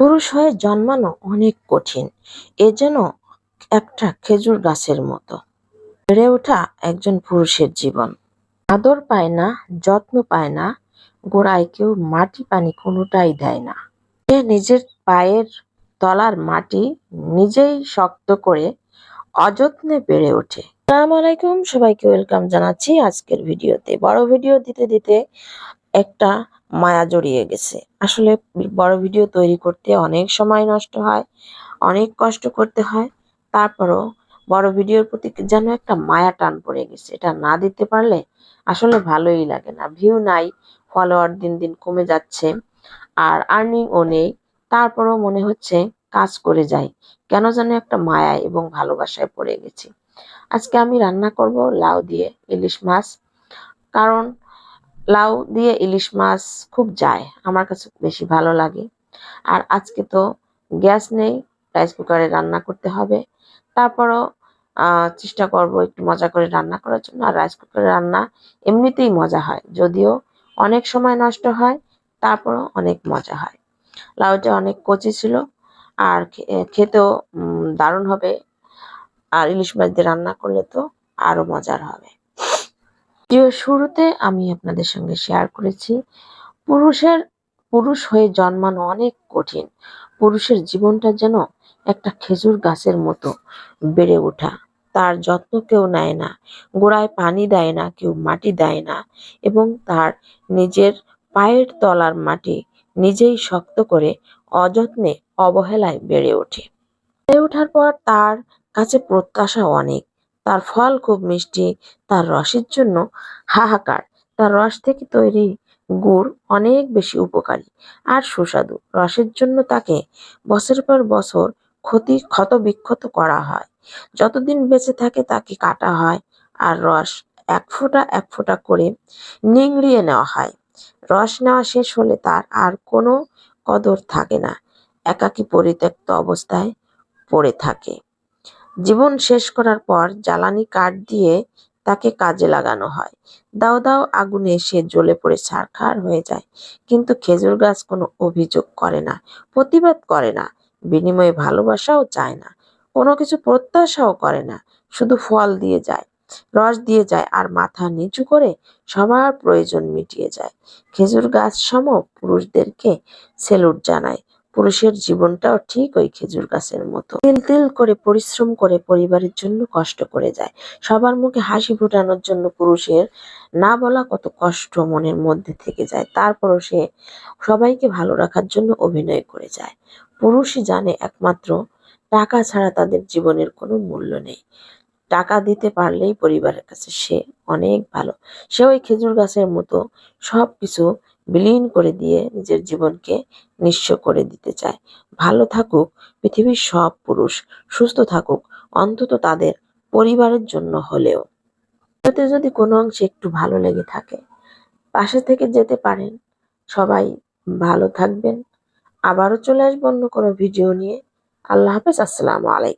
পুরুষ হয়ে জন্মানো অনেক কঠিন, এ যেন একটা খেজুর গাছের মতো। বেড়ে ওঠা একজন পুরুষের জীবন। আদর পায় না, যত্ন পায় না, গোড়ায় কেউ মাটি পানি কোনোটাই দেয় না। সে নিজের পায়ের তলার মাটি নিজেই শক্ত করে অযত্নে বেড়ে ওঠে। আসসালামু আলাইকুম, সবাইকে ওয়েলকাম জানাচ্ছি আজকের ভিডিওতে। বড় ভিডিও দিতে দিতে একটা মায়া জড়িয়ে গেছে। আসলে বড় ভিডিও তৈরি করতে অনেক সময় নষ্ট হয়, অনেক কষ্ট করতে হয়, তারপরও বড় ভিডিওর প্রতি যেন একটা মায়া টান পড়ে গেছে। এটা না দিতে পারলে আসলে ভালোই লাগে না। ভিউ নাই, ফলোয়ার দিন দিন কমে যাচ্ছে, আর আর্নিংও নেই, তারপরও মনে হচ্ছে কাজ করে যাই। কেন যেন একটা মায়া এবং ভালোবাসায় পড়ে গেছি। আজকে আমি রান্না করব লাউ দিয়ে ইলিশ মাছ, কারণ লাউ দিয়ে ইলিশ মাছ খুব যায়, আমার কাছে বেশি ভালো লাগে। আর আজকে তো গ্যাস নেই, রাইস কুকারে রান্না করতে হবে। তারপরও চেষ্টা করব একটু মজা করে রান্না করার জন্য। আর রাইস কুকারে রান্না এমনিতেই মজা হয়, যদিও অনেক সময় নষ্ট হয়, তারপরও অনেক মজা হয়। লাউটা অনেক কচি ছিল, আর খেতেও দারুণ হবে। আর ইলিশ মাছ দিয়ে রান্না করলে তো আরও মজার হবে। ভিডিওর শুরুতে আমি আপনাদের সঙ্গে শেয়ার করেছি, পুরুষের, পুরুষ হয়ে জন্মানো অনেক কঠিন। পুরুষের জীবনটা যেন একটা খেজুর গাছের মতো বেড়ে ওঠা। তার যত্ন কেউ নেয় না, গোড়ায় পানি দেয় না, কেউ মাটি দেয় না এবং তার নিজের পায়ের তলার মাটি নিজেই শক্ত করে অযত্নে, অবহেলায় বেড়ে ওঠে। বেড়ে ওঠার পর তার কাছে প্রত্যাশা অনেক। তার ফল খুব মিষ্টি, তার রসের জন্য হাহাকার। তার রস থেকে তৈরি গুড় অনেক বেশি উপকারী আর সুস্বাদু। রসের জন্য তাকে বছর পর বছর ক্ষতি ক্ষত বিক্ষত করা হয়। যতদিন বেঁচে থাকে তাকে কাটা হয় আর রস এক ফোঁটা এক ফোঁটা করে নিংড়িয়ে নেওয়া হয়। রস নেওয়া শেষ হলে তার আর কোনো কদর থাকে না। একাকী পরিত্যক্ত অবস্থায় পড়ে থাকে। জীবন শেষ করার পর জ্বালানি কাঠ দিয়ে তাকে কাজে লাগানো হয়। দাও দাও আগুনে সে জ্বলে পড়ে ছারখার হয়ে যায়। কিন্তু খেজুর গাছ কোনো অভিযোগ করে না, প্রতিবাদ করে না, বিনিময়ে ভালোবাসাও চায় না, কোনো কিছু প্রত্যাশাও করে না, শুধু ফল দিয়ে যায়, রস দিয়ে যায় আর মাথা নিচু করে সবার প্রয়োজন মিটিয়ে যায়। খেজুর গাছ সম পুরুষদেরকে সেলুট জানায় পুরুষের জীবনটাও ঠিক ওই খেজুর গাছের মতো। তিল তিল করে পরিশ্রম করে পরিবারের জন্য কষ্ট করে যায়। সবার মুখে হাসি ফোটানোর জন্য পুরুষের না বলা কত কষ্ট মনের মধ্যে থেকে যায়। তারপরও সে সবাইকে ভালো রাখার জন্য অভিনয় করে যায়। পুরুষই জানে একমাত্র টাকা ছাড়া তাদের জীবনের কোনো মূল্য নেই। টাকা দিতে পারলেই পরিবারের কাছে সে অনেক ভালো। সে ওই খেজুর গাছের মতো সব কিছু বিলীন করে দিয়ে নিজের জীবনকে নিঃস্ব করে দিতে চায়। ভালো থাকুক, পৃথিবীর সব পুরুষ। সুস্থ থাকুক, অন্তত তাদের পরিবারের জন্য হলেও। এতে যদি কোনো অংশে একটু ভালো লেগে থাকে, পাশে থেকে যেতে পারেন। সবাই ভালো থাকবেন। আবারও চলে আসব অন্য কোনো ভিডিও নিয়ে। আল্লাহ হাফেজ, আসসালামু আলাইকুম।